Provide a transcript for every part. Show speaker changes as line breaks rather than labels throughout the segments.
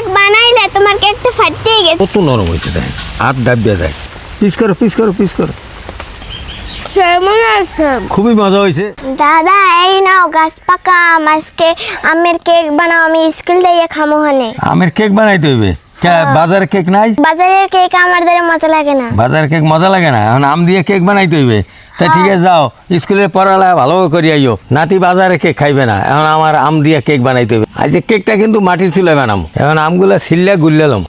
Cake বানাইলে তোমার কেকটা ফাটিয়ে গেছে।
কত নরম হয়েছে দেখ। হাত ডাবিয়ে দেখ। পিস করো পিস করো পিস করো।
কেমন আছে
খুবই মজা হয়েছে।
দাদা এই নাও গাছ পাকা আম। আজকে আমের কেক বানাও আমি স্কুল দিয়ে খামো হানে
আমের কেক বানাইতে হইবে? কে বাজারে কেক নাই?
বাজারের কেক আমার দ্বারা মজা লাগে না।
বাজার কেক মজা লাগে না? এখন আম দিয়ে কেক বানাইতে হইবে। ঠিক আছে, যাও। স্কুলে পড়ালেখা ভালো করে আইও। নাতি বাজারে কেক খাইবে না। এখন আমার আম দিয়ে কেক বানাইতে হবে। আজ কেকটা কিন্তু মাটির চুলে বানাম। এখন আমগুলো ছিললে গুললাম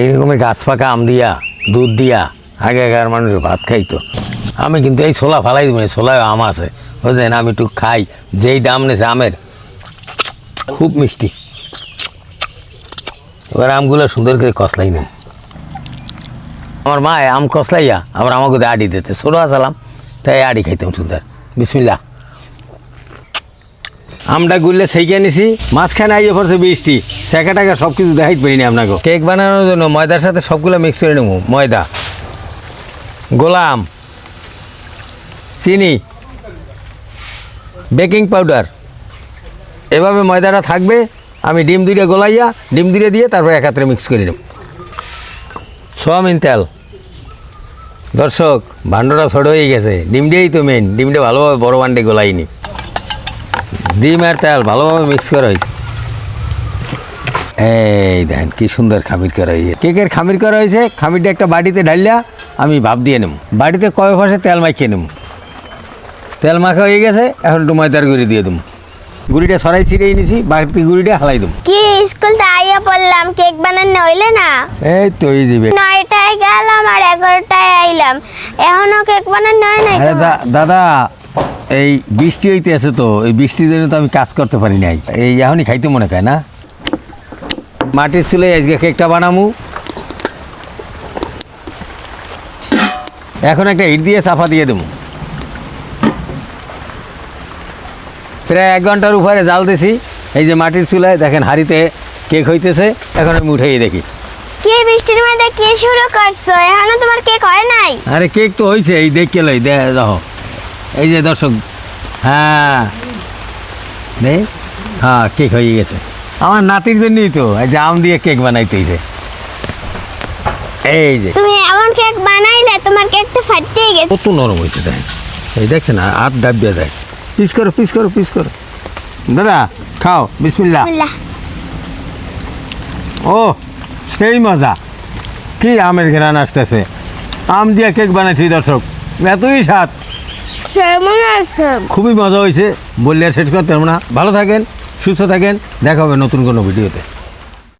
এইরকমের গাছ পাকা আম দিয়া, দুধ দিয়া, আগেকার মানুষ ভাত খাইতো। আমি কিন্তু এই ছোলা ফালাই দিব ছোলায় আম আছে। বুঝলেন? আমি একটু খাই। যেই দাম নেছে আমের, খুব মিষ্টি। এবার আমগুলো সুন্দর করে কসলাই নেন। আমার মা আম কসলাইয়া আবার আমাকে আডি দিতে। ছোটো আসালাম, তাই আডি খাইতাম সুন্দর। বিসমিল্লা আমটা গুললে সেইকে নিছি, মাঝখানে আইয়ে পড়ছে বৃষ্টি। সেকা টাকা সব কিছু দেখাইতে পারিনি আপনাকে। কেক বানানোর জন্য ময়দার সাথে সবগুলো মিক্স করে নেব। ময়দা, গোলাম, চিনি, বেকিং পাউডার। এভাবে ময়দাটা থাকবে আমি ডিম দুইটা গোলাইয়া, ডিম দুইটা দিয়ে তারপর একাত্রে মিক্স করে নেব। সোয়াবিন তেল। দর্শক ভাণ্ডটা ছোট হয়ে গেছে। ডিম দিয়েই তো মেন ডিমটা ভালোভাবে বড় বান্ডে গোলাইনি। ডিম আর তেল ভালোভাবে মিক্স করা হয়েছে। এই দেখেন, কি সুন্দর খামির করা হয়েছে। কেকের খামির করা হয়েছে। খামিরটা একটা বাটিতে ঢালিয়া আমি ভাব দিয়ে নেব। বাড়িতে কয় পাশে তেল মাখিয়ে নেব। তেল মাখা হয়ে গেছে, এখন একটু ময়দার গুঁড়ি দিয়ে দেবো। গুঁড়িটা সরাই ছিঁড়েই নিছি বাকি গুঁড়িটা হালাই দেবো।
কি স্কুল তো আইয়া পড়লাম কেক বানানো হইলে না?
এই তো এই দিবে
নয়টায় গেলাম আর এগারোটায় আইলাম। এখনও কেক বানানো হয়
আরে দা- দাদা এই বৃষ্টি হইতে আছে তো এই বৃষ্টির জন্য তো আমি কাজ করতে পারি নাই। এই এখনই খাইতে মনে হয় না? মাটির চুলে আজকে কেকটা বানামু। এখন একটা ইট দিয়ে চাপা দিয়ে দেবো। প্রায় এক ঘণ্টার উপরে জাল দিছি। এই যে মাটির চুলায় দেখেন হাঁড়িতে কেক হইতেছে এখন আমি উঠাই দেখি।
কি বৃষ্টির মধ্যে কি শুরু করছ? এখনও তোমার কেক হয় নাই?
আরে কেক তো হয়েছে এই দেখে লই দে দেখো। এই যে দর্শক হ্যাঁ। দে হ্যাঁ কেক হয়ে গেছে। আমার নাতির জন্যই তো এই যে আম দিয়ে কেক বানাইতেইছে এই যে।
তুমি এমন কেক বানাইলে তোমার কেকটা ফাটিয়ে গেছে।
কত নরম হয়েছে দেখ। এই দেখছেন হাত ডাবিয়ে দেখ। পিস করো পিস করো পিস করো। দাদা খাও বিসমিল্লা। ও সেই মজা। কি আমের ঘেরান আসতেছে। আম দিয়ে কেক বানাইছি দর্শক। এতই স্বাদ। খুবই মজা হয়েছে। বললে শেষ করতে না। ভালো থাকেন সুস্থ থাকেন। দেখা হবে নতুন কোনো ভিডিওতে।